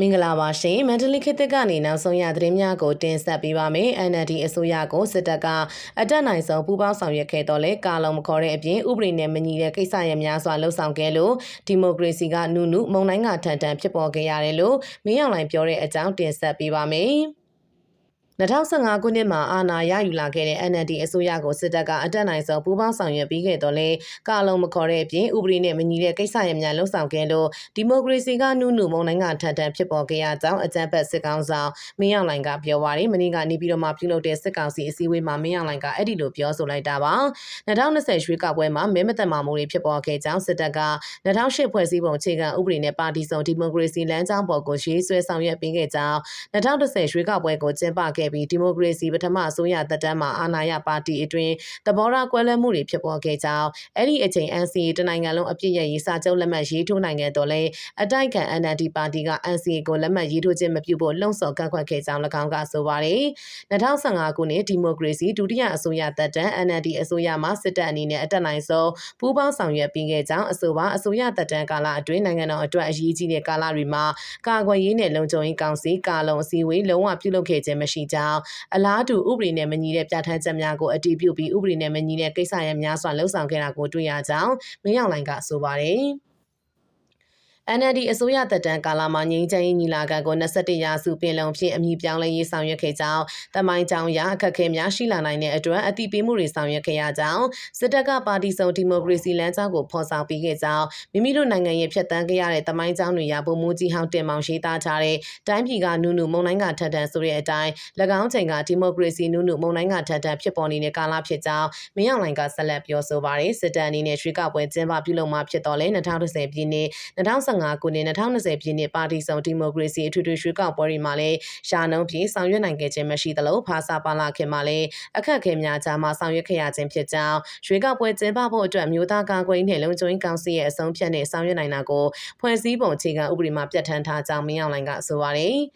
မင်္ဂလာပါရှင်မန္တလေးခေတ်သစ်ကနေနောက်ဆုံးရသတင်းများကိုတင်ဆက်ပေးပါမယ် NLD အစိုးရကိုစစ်တပ်ကအတက်နိုင်ဆုံးပူးပေါင်းဆောင်ရွက်ခဲ့တော့လဲကာလုံမခေါ်တဲ့အပြင်ဥပဒေနဲ့မညီတဲ့ကိစ္စရပ်များစွာလှုပ်ဆောင်ခဲ့လို့ဒီမိုကရေစီကနုနုမုံတိုင်းကထန်ထန်ဖြစ်ပေါ်ခဲ့ရတယ်လို့မင်းအောင်လှိုင်ပြောတဲ့အကြောင်းတင်ဆက်ပေးပါမယ် 2015ခုနှစ်မှာအာဏာရယူလာခဲ့တဲ့ NLD အစိုးရကိုစစ်တပ်ကအတက်နိုင်ဆုံးပူးပေါင်းဆောင်ရွက်ပြီးခဲ့တော့လဲကာလုံမခေါ်တဲ့အပြင်ဥပဒေနဲ့မညီတဲ့ကိစ္စရပ်များလှုပ်ဆောင်ခဲ့လို့ဒီမိုကရေစီကနုနုမုံတိုင်းကထန်ထန်ဖြစ်ပေါ်ခဲ့ရကြောင်းအကြံဖက်စစ်ကောင်ဆောင်မင်းအောင်လှိုင်ကပြောပါရယ်မနေ့ကနေပြီးတော့မှပြုလုပ်တဲ့စစ်ကောင်စီအစည်းအဝေးမှာမင်းအောင်လှိုင်ကအဲ့ဒီလိုပြောဆိုလိုက်တာပါ2020ရွေးကောက်ပွဲမှာမဲမသက်မာမှုတွေဖြစ်ပေါ်ခဲ့ကြောင်းစစ်တပ်က2008ဖွဲ့စည်းပုံအခြေခံဥပဒေနဲ့ပါတီစုံဒီမိုကရေစီလမ်းကြောင်းပေါ်ကိုရေးဆွဲဆောင်ရွက်ပေးခဲ့ကြောင်း2010ရွေးကောက်ပွဲကိုကျင်းပခဲ့ပြီးဒီမိုကရေစီပထမအစိုးရသက်တမ်းမှာအာဏာရပါတီအတွင်းသဘောထားကွဲလွဲမှုတွေဖြစ်ပေါ်ခဲ့ကြောင်းအဲ့ဒီအချိန် NCA တနိုင်ငံလုံးအပြည့်ရရေးစာချုပ်လက်မှတ်ရေးထိုးနိုင်ခဲ့တော့လဲအတိုက်ခံ NLD ပါတီက NCA ကိုလက်မှတ်ရေးထိုးခြင်းမပြုဖို့လှုံ့ဆော်ကန့်ကွက်ခဲ့ကြောင်း၎င်းကဆိုပါတယ်2015ခုနှစ်ဒီမိုကရေစီဒုတိယအစိုးရသက်တမ်း NLD အစိုးရမှစစ်တပ်အနေနဲ့အတက်နိုင်ဆုံးပူးပေါင်းဆောင်ရွက်ပြီးခဲ့ကြောင်းအဆိုပါအစိုးရသက်တမ်းကာလအတွင်းနိုင်ငံတော်အတွက်အရေးကြီးတဲ့ကာလတွေမှာကာကွယ်ရေးနဲ့လုံခြုံရေးကောင်စီကာလုံအစည်းအဝေးလုံးဝပြုလုပ်ခဲ့ခြင်းမရှိကြောင်းအလားတူဥပဒေနဲ့မညီတဲ့ပြဋ္ဌာန်းချက်များကိုအတည်ပြုပြီးဥပဒေနဲ့မညီတဲ့ကိစ္စရပ်များစွာလှုံ့ဆော်ခဲ့တာကိုတွေ့ရကြောင်းမင်းအောင်လှိုင်ကဆိုပါတယ်။ NLD အစိုးရတပ်တန်းကာလာမှာငြိမ်းချမ်းရေးညီလာခံကို21ရာစုပင်လုံဖြင့်အမည်ပြောင်းလဲရေးဆောင်ရွက်ခဲ့ကြောင်းတမိုင်းကြောင်ရအခက်အခဲများရှိလာနိုင်တဲ့အတွက်အတိပေးမှုတွေဆောင်ရွက်ခဲ့ရကြောင်းစစ်တပ်ကပါတီစုံဒီမိုကရေစီလမ်းကြောင်းကိုဖော်ဆောင်ပေးခဲ့ကြောင်းမိမိတို့နိုင်ငံရဲ့ဖျက်ဆီးခဲ့ရတဲ့တမိုင်းကြောင်တွေရပုံမူကြီးဟောင်းတင်မောင်ရှိသားထားတဲ့တိုင်းပြည်ကနုနုမုံတိုင်းကထက်ထန်ဆိုတဲ့အတိုင်း၎င်းချိန်ကဒီမိုကရေစီနုနုမုံတိုင်းကထက်ထန်ဖြစ်ပေါ်နေတဲ့ကာလဖြစ်ကြောင်းမင်းအောင်လှိုင်ကဆက်လက်ပြောဆိုပါတယ်စစ်တပ်အနေနဲ့ရွှေကောက်ပွဲကျင်းပပြုလုပ်မှာဖြစ်တော်လဲ2010ပြည်နှစ်2015ခုနှစ်2020ပြည်နှစ်ပါတီစုံဒီမိုကရေစီအထွေထွေရွှေကောက်ပွဲတွေမှာလည်းရှာနှုံးပြီးဆောင်ရွက်နိုင်ခဲ့ခြင်းမရှိသလိုဖာစာပါလာခင်မှာလည်းအခက်အခဲများကြားမှာဆောင်ရွက်ခဲ့ရခြင်းဖြစ်ကြောင်းရွှေကောက်ပွဲကျင်းပဖို့အတွက်မျိုးသားကာကွယ်ရေးနဲ့လုံခြုံရေးကောင်စီရဲ့အဆုံးဖြတ်နဲ့ဆောင်ရွက်နိုင်တာကိုဖွဲ့စည်းပုံအခြေခံဥပဒေမှာပြဋ္ဌာန်းထားကြောင်းမင်းအောင်လှိုင်ကဆိုပါတယ်။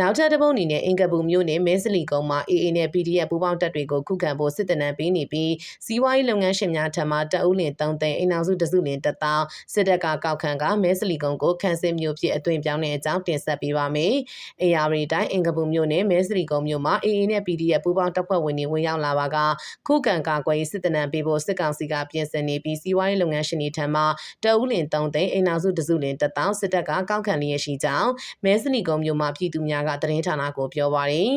နောက်ထပ်တစ်ပုတ်အနေနဲ့အင်ကပူမြို့နယ်မဲစလီကုန်းမှာ AA နဲ့ PDF ပူးပေါင်းတပ်တွေကိုခုခံဖို့စစ်တနံပေးနေပြီးစီးပွားရေးလုပ်ငန်းရှင်များထံမှတအုပ်လင်3သိန်းအိမ်အောင်စုတစုလင်တသောင်းစစ်တပ်ကကောက်ခံကမဲစလီကုန်းကိုခန်းစစ်မြို့ဖြစ်အသွင်ပြောင်းတဲ့အကြောင်းတင်ဆက်ပေးပါမယ်။ AR တိုင်းအင်ကပူမြို့နယ်မဲစလီကုန်းမြို့မှာ AA နဲ့ PDF ပူးပေါင်းတပ်ဖွဲ့ဝင်တွေဝင်ရောက်လာပါကခုခံကာကွယ်ရေးစစ်တနံပေးဖို့စစ်ကောင်စီကပြင်ဆင်နေပြီးစီးပွားရေးလုပ်ငန်းရှင်တွေထံမှတအုပ်လင်3သိန်းအိမ်အောင်စုတစုလင်တသောင်းစစ်တပ်ကကောက်ခံလျက်ရှိကြောင်းမဲစလီကုန်းမြို့မှာပြည်သူများကသတင်းဌာနကိုပြောပါရယ်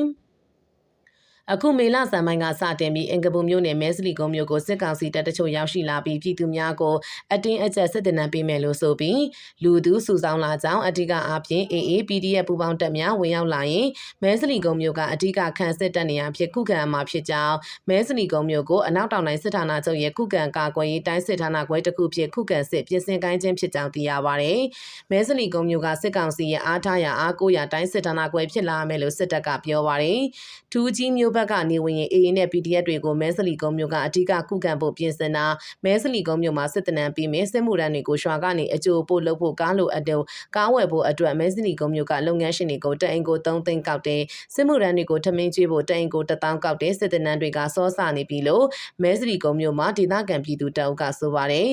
အခုမေလဇန်ပိုင်းကစတင်ပြီးအင်ကပူမြို့နယ်မဲစလီကုန်းမြို့ကိုစစ်ကောင်စီတပ်တချို့ရောက်ရှိလာပြီးပြည်သူများကိုအတင်းအကျပ်စစ်တပ်နှံပေးမယ်လို့ဆိုပြီးလူသူစုဆောင်လာကြောင်းအဓိကအားဖြင့် AA PDF ပူပေါင်းတပ်များဝင်ရောက်လာရင်မဲစလီကုန်းမြို့ကအဓိကခံစစ်တပ်နေရာဖြစ်ခုခံမှာဖြစ်ကြောင်းမဲစလီကုန်းမြို့ကိုအနောက်တောင်တိုင်းစစ်ဌာနချုပ်ရဲ့ခုခံကာကွယ်ရေးတိုင်းစစ်ဌာနခွဲတစ်ခုဖြစ်ခုခံစစ်ပြင်ဆင်ကိုင်းခြင်းဖြစ်ကြောင်းသိရပါတယ်။မဲစလီကုန်းမြို့ကစစ်ကောင်စီရဲ့အားထားရာအားကိုးရာတိုင်းစစ်ဌာနခွဲဖြစ်လာမယ်လို့စစ်တပ်ကပြောပါတယ်။ထူးကြီးမြို့ဘက်ကနေဝင်ရင် AA နဲ့ PDF တွေကိုမဲစလီကုန်းမြို့ကအ धिक ခုခံဖို့ပြင်ဆင်တာမဲစလီကုန်းမြို့မှာစစ်တနံပြီးမယ်စစ်မှုထမ်းတွေကိုရွာကနေအကျိုးပို့လုပ်ဖို့ကားလိုအပ်တော့ကားဝယ်ဖို့အတွက်မဲစလီကုန်းမြို့ကလုပ်ငန်းရှင်တွေကိုတအိမ်ကို3သိန်းကောက်တယ်စစ်မှုထမ်းတွေကိုထမင်းကျွေးဖို့တအိမ်ကို1000ကောက်တယ်စစ်တနံတွေကစောစနေပြီလို့မဲစလီကုန်းမြို့မှာဒေသခံပြည်သူတအုပ်ကဆိုပါတယ်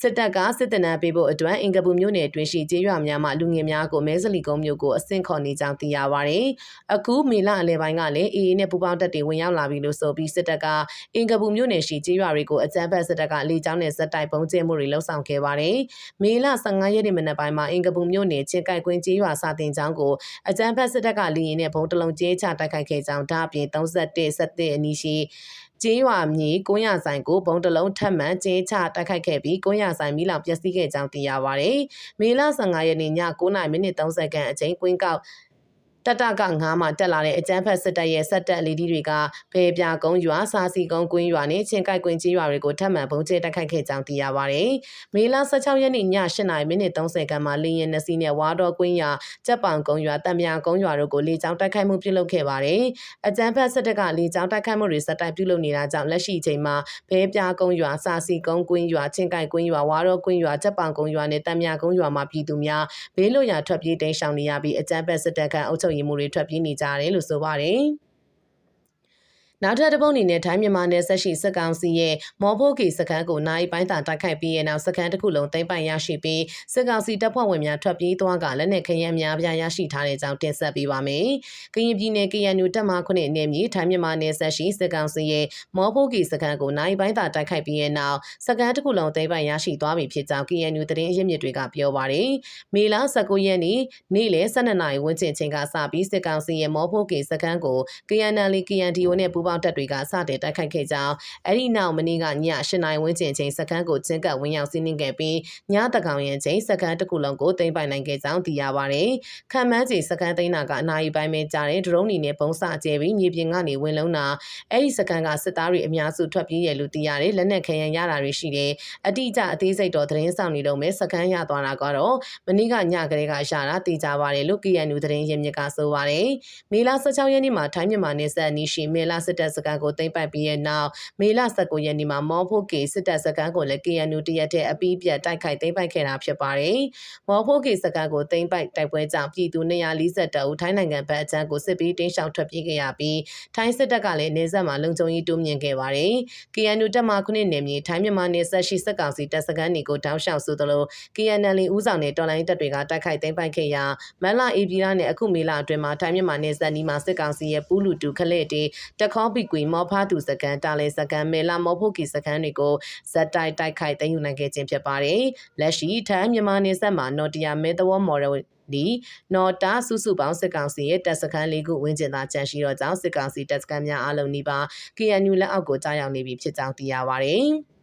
စစ်တပ်ကစစ်တနံပေးဖို့အတွက်အင်ကပူမြို့နယ်တွင်ရှိကျေးရွာများမှလူငယ်များကိုမဲစလီကုန်းမြို့ကိုအဆင့်ခေါ်နေကြောင်းသိရပါတယ်အခုမေလအလဲပိုင်းကလည်း AA နဲ့ပူးပေါင်းတပ်တွေဝင်ရောက်လာပြီလို့ဆိုပြီးစစ်တပ်ကအင်ကပူမြို့နယ်ရှိကျေးရွာတွေကိုအကြမ်းဖက်စစ်တပ်ကလေကြောင်းနဲ့ဇက်တိုက်ပုံကျဲမှုတွေလှုံ့ဆော်ခဲ့ပါတယ်။မေလ15ရက်နေ့မနက်ပိုင်းမှာအင်ကပူမြို့နယ်ချင်းကိုက်ကွင်းကျေးရွာစာတင်ကျောင်းကိုအကြမ်းဖက်စစ်တပ်ကလေရင်နဲ့ဘုံတလုံးကျဲချတိုက်ခိုက်ခဲ့ကြောင်းဒါအပြင်31 17အနီးရှိကျေးရွာမြေကုန်းရဆိုင်ကိုဘုံတလုံးထပ်မံကျင်းချတိုက်ခိုက်ခဲ့ပြီးကုန်းရဆိုင်မိလောင်ပျက်စီးခဲ့ကြောင်းသိရပါဗျ။မေလ15ရက်နေ့ည9:30မိနစ်30ခန့်အချိန်ကွင်းကောက် တတက9မှာတက်လာတဲ့အကြမ်းဖက်စစ်တပ်ရဲ့ဆက်တပ်လေဒီတွေကဘဲပြကုန်းရွာစာစီကုန်းကွင်းရွာနဲ့ချင်းကိုက်ကွင်းကြီးရွာတွေကိုထပ်မံပုံကျဲတိုက်ခိုက်ခဲ့ကြောင်းသိရပါဗျ။မေလ16ရက်နေ့ည8:30မိနစ်30ခန်းမှာလေရင်နစီနဲ့ဝါတော်ကွင်းရွာကြက်ပောင်ကုန်းရွာတံမြကုန်းရွာတို့ကိုလေကြောင်းတိုက်ခိုက်မှုပြုလုပ်ခဲ့ပါတယ်။အကြမ်းဖက်စစ်တပ်ကလေကြောင်းတိုက်ခိုက်မှုတွေဆက်တိုက်ပြုလုပ်နေတာကြောင့်လက်ရှိချိန်မှာဘဲပြကုန်းရွာစာစီကုန်းကွင်းရွာချင်းကိုက်ကွင်းရွာဝါတော်ကွင်းရွာကြက်ပောင်ကုန်းရွာနဲ့တံမြကုန်းရွာမှာပြည်သူများဘေးလွတ်ရာထွက်ပြေးတိမ်းရှောင်နေရပြီးအကြမ်းဖက်စစ်တပ်ကအုပ်ချုပ်ရေးမှုတွေထွက်ပြေးနေကြတယ်လို့ဆိုပါတယ်။ နောက်ထပ်တစ်ပုတ်အနေနဲ့ထိုင်းမြန်မာနယ်ဆက်ရှိစစ်ကောင်စီရဲ့မော်ဖိုကီစခန်းကိုနိုင်ပိုင်းသာတိုက်ခိုက်ပြီးရဲ့နောက်စခန်းတစ်ခုလုံးသိမ်းပိုက်ရရှိပြီးစစ်ကောင်စီတပ်ဖွဲ့ဝင်များထွက်ပြေးသွားကလက်နက်ခဲယမ်းများပြားရရှိထားတဲ့အကြောင်းတင်ဆက်ပေးပါမယ်။ကရင်ပြည်နယ် KNU တပ်မ9နယ်မြေထိုင်းမြန်မာနယ်ဆက်ရှိစစ်ကောင်စီရဲ့မော်ဖိုကီစခန်းကိုနိုင်ပိုင်းသာတိုက်ခိုက်ပြီးရဲ့နောက်စခန်းတစ်ခုလုံးသိမ်းပိုက်ရရှိသွားပြီဖြစ်ကြောင်း KNU သတင်းရင်းမြစ်တွေကပြောပါတယ်။မေလ19ရက်နေ့နေ့လယ်12နာရီဝန်းကျင်ချိန်ကစပြီးစစ်ကောင်စီရဲ့မော်ဖိုကီစခန်းကို KNL KNDO နဲ့ပူးပေါင်းတပ်တွေကစတင်တိုက်ခိုက်ခဲ့ကြောင်းအဲ့ဒီနောက်မနေ့ကည8နာရီဝန်းကျင်ချိန်စခန်းကိုချင်းကပ်ဝင်ရောက်စီးနင်းခဲ့ပြီးညတကောင်ရင်ချိန်စခန်းတစ်ခုလုံးကိုသိမ်းပိုင်နိုင်ခဲ့ကြောင်းသိရပါတယ်။ခံမှန်းချိန်စခန်းသိမ်းတာကအနာရီပိုင်းပဲကြာတဲ့ဒရုန်းတွေနဲ့ပုံစကျဲပြီးမြေပြင်ကနေဝင်လုံးတာအဲ့ဒီစခန်းကစစ်သားတွေအများစုထွက်ပြေးရလို့သိရတယ်လက်နက်ခဲယမ်းရတာတွေရှိတယ်။အတိအကျအသေးစိတ်တော့သတင်းဆောင်နေတော့မယ်စခန်းရသွားတာကတော့မနေ့ကညကလေးကရတာသိကြပါတယ်လို့ KNU သတင်းရင်းမြစ်ကဆိုပါတယ်။မေလ16ရက်နေ့မှာထိုင်းမြန်မာနယ်စပ်အနီးရှိမေလစစ်တပ်စခန်းကိုသိမ်းပိုက်ပြီးတဲ့နောက်မေလ19ရက်နေ့မှာမော်ဖိုကေစစ်တပ်စခန်းကိုလည်း KNU တရက်တဲ့အပီးပြတ်တိုက်ခိုက်သိမ်းပိုက်ခဲ့တာဖြစ်ပါတယ်။မော်ဖိုကေစခန်းကိုသိမ်းပိုက်တိုက်ပွဲကြောင့်ပြည်သူ240ဦးထိုင်းနိုင်ငံဘက်အကြမ်းကိုစစ်ပြီးတင်းရှောင်ထွက်ပြေးခဲ့ရပြီးထိုင်းစစ်တပ်ကလည်းနေဆက်မှာလုံခြုံရေးတိုးမြင့်ခဲ့ပါတယ်။ KNU တပ်မ9နယ်မြေထိုင်းမြန်မာနယ်စပ်ရှိစစ်ကောင်စီတပ်စခန်းတွေကိုတောင်းလျှောက်ဆိုသလို KNL ဦးဆောင်တဲ့တော်လိုင်းတပ်တွေကတိုက်ခိုက်သိမ်းပိုက်ခဲ့ရာမန်လာအေပီလာနဲ့အခုမေလအတွင်းမှာထိုင်းမြန်မာနယ်စပ်နီးမှာစစ်ကောင်စီရဲ့ပူးလူတူခလက်တေတခေါပီကွေမောဖားသူစကန်တာလဲစကန်မဲလာမောဖို့ကီစကန်တွေကိုဇက်တိုက်တိုက်ခိုက်သိမ်းယူနိုင်ခဲ့ခြင်းဖြစ်ပါတယ်။လက်ရှိထိုင်းမြန်မာနယ်စပ်မှာနော်တီယာမဲသဝမော်ရဒီနော်တာစုစုပေါင်းစစ်ကောင်စီရဲ့တပ်စခန်းလေးခုဝင်းကျင်သာကြန့်ရှိတော့ကြောင်းစစ်ကောင်စီတပ်စခန်းများအလုံးနီးပါး KNU လက်အောက်ကိုကြားရောက်နေပြီဖြစ်ကြောင်းသိရပါတယ်။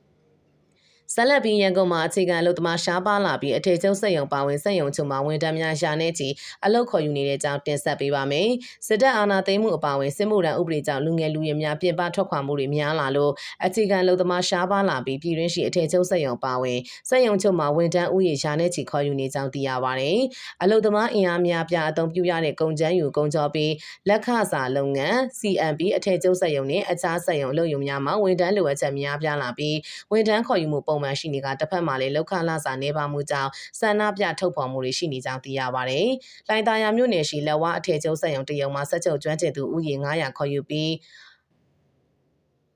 ဆက်လက်ပြီးရန်ကုန်မှာအခြေခံအလုပ်သမားရှားပါလာပြီးအထည်ချုပ်စက်ရုံပါဝင်စက်ရုံချုပ်မှာဝန်ထမ်းများရှာနေချီအလုပ်ခေါ်ယူနေတဲ့အကြောင်းတင်ဆက်ပေးပါမယ်။စစ်တပ်အာဏာသိမ်းမှုအပါအဝင်စစ်မှုထမ်းဥပဒေကြောင့်လူငယ်လူရွယ်များပြင်ပထွက်ခွာမှုတွေများလာလို့အခြေခံအလုပ်သမားရှားပါလာပြီးပြည်တွင်းရှိအထည်ချုပ်စက်ရုံပါဝင်စက်ရုံချုပ်မှာဝန်ထမ်းဥယျာဉ်ရှာနေချီခေါ်ယူနေကြောင်းသိရပါတယ်။အလုပ်သမားအင်အားများပြားအသုံးပြုရတဲ့ကုန်ကျန်းယူကုန်ကြောပြီးလက်ခစာလုပ်ငန်း CMP အထည်ချုပ်စက်ရုံနဲ့အခြားစက်ရုံလုပ်ရုံများမှာဝန်ထမ်းလိုအပ်ချက်များပြားလာပြီးဝန်ထမ်းခေါ်ယူမှုပုံမှန်ရှိနေကတစ်ဖက်မှာလည်းလောက်ခလာစာနေပါမှုကြောင့်ဆန္ဒပြထုတ်ဖော်မှုတွေရှိနေကြောင်းသိရပါတယ်။လိုင်တာယာမြို့နယ်ရှိလက်ဝါအထည်ချုပ်စက်ရုံတရုံမှာဆက်ချုပ်ကျွမ်းကျင်သူဥယျာဉ်900ခေါ်ယူပြီး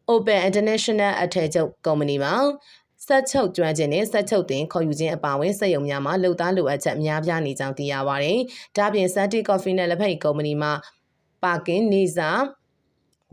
Open International အထည်ချုပ်ကုမ္ပဏီမှာဆက်ချုပ်ကျွမ်းခြင်းနဲ့ဆက်ချုပ်တင်ခေါ်ယူခြင်းအပါအဝင်စက်ရုံများမှာလှုပ်သားလိုအပ်ချက်များပြားနေကြောင်းသိရပါတယ်။ဒါပြင် Santi Coffee နဲ့လက်ဖက်ကုမ္ပဏီမှာပါကင်နေစာ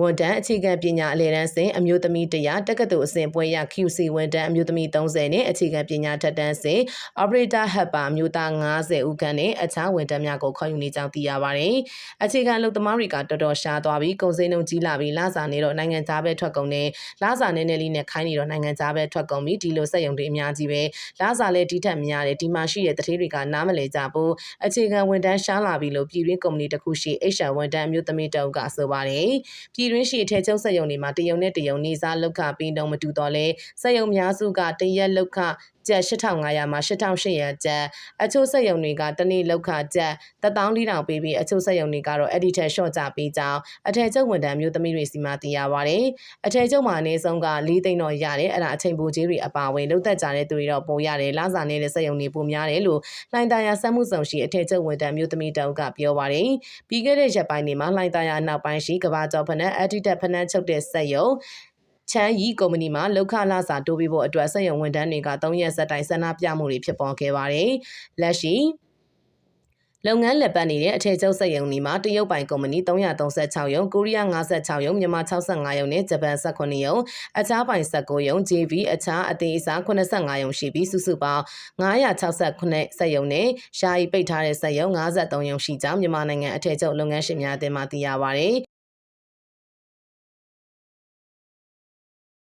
ဝန်တန်းအခြေခံပညာအလယ်တန်းစဉ်အမျိုးသမီး100တက္ကသိုလ်အဆင့်ပွဲရ QC ဝန်တန်းအမျိုးသမီး30နဲ့အခြေခံပညာထက်တန်းစဉ် Operator Helper အမျိုးသား90ဦးခန့်နဲ့အခြားဝန်တန်းများကိုခေါ်ယူနေကြောင်းသိရပါတယ်။အခြေခံအလုပ်သမားတွေကတော်တော်ရှားသွားပြီးကုန်စည်နှုန်းကြီးလာပြီးလစာနေတော့နိုင်ငံသားပဲထွက်ကုန်နဲ့လစာနည်းနည်းလေးနဲ့ခိုင်းနေတော့နိုင်ငံသားပဲထွက်ကုန်ပြီးဒီလိုစက်ရုံတွေအများကြီးပဲလစာလည်းဒီထက်များတယ်ဒီမှာရှိတဲ့တထေးတွေကနားမလဲကြဘူးအခြေခံဝန်တန်းရှားလာပြီလို့ပြည်တွင်းကုမ္ပဏီတစ်ခုရှိ HR ဝန်တန်းအမျိုးသမီးတုံးကဆိုပါတယ်။ပြည်တွင်းရှိထဲကျုံစက်ရုံတွေမှာတရုံနဲ့တရုံနေစားလောက်ခပြီးတော့မတူတော့လဲစက်ရုံများစုကတရက်လောက်ခ ကျပ်8500မှာ8800ကျပ်အချို့စက်ရုံတွေကတနေ့လောက်ခကျပ်14000ပေးပြီးအချို့စက်ရုံတွေကတော့အဲ့ဒီထက်ရှော့ချပေးကြောင်းအထည်ချုပ်ဝန်ထမ်းမျိုးသမီးတွေစီမံသိရပါတယ်အထည်ချုပ်မှာအနည်းဆုံးက၄သိန်းတော့ရတယ်အဲ့ဒါအချိန်ပိုကြီးတွေအပါဝင်လုံသက်ကြတဲ့သူတွေတော့ပိုရတယ်လစာနေတဲ့စက်ရုံတွေပိုများတယ်လို့လှိုင်သာယာစက်မှုဆောင်ရှိအထည်ချုပ်ဝန်ထမ်းမျိုးသမီးတောင်ကပြောပါတယ်ပြီးခဲ့တဲ့ရက်ပိုင်းတွေမှာလှိုင်သာယာနောက်ပိုင်းရှိကဘာကျော်ဖနက်အက်ဒီတက်ဖနက်ချုပ်တဲ့စက်ရုံ ချမ်းရီကုမ္ပဏီမှာလောက်ခလာစာတိုးပေးဖို့အတွက်စက်ရုံဝန်ထမ်းတွေက3ရက်ဆက်တိုင်ဆန္ဒပြမှုတွေဖြစ်ပေါ်ခဲ့ပါတယ်။လက်ရှိလုပ်ငန်းလက်ပတ်နေတဲ့အထည်ချုပ်စက်ရုံတွေမှာတရုတ်ပိုင်ကုမ္ပဏီ336ရုံ၊ကိုရီးယား56ရုံ၊မြန်မာ65ရုံနဲ့ဂျပန်18ရုံအခြားပိုင်19ရုံ JV အခြားအသေးအစား85ရုံရှိပြီးစုစုပေါင်း968စက်ရုံနဲ့ယာယီပိတ်ထားတဲ့စက်ရုံ53ရုံရှိကြောင်းမြန်မာနိုင်ငံအထည်ချုပ်လုပ်ငန်းရှင်များအသင်းမှသိရပါဗျ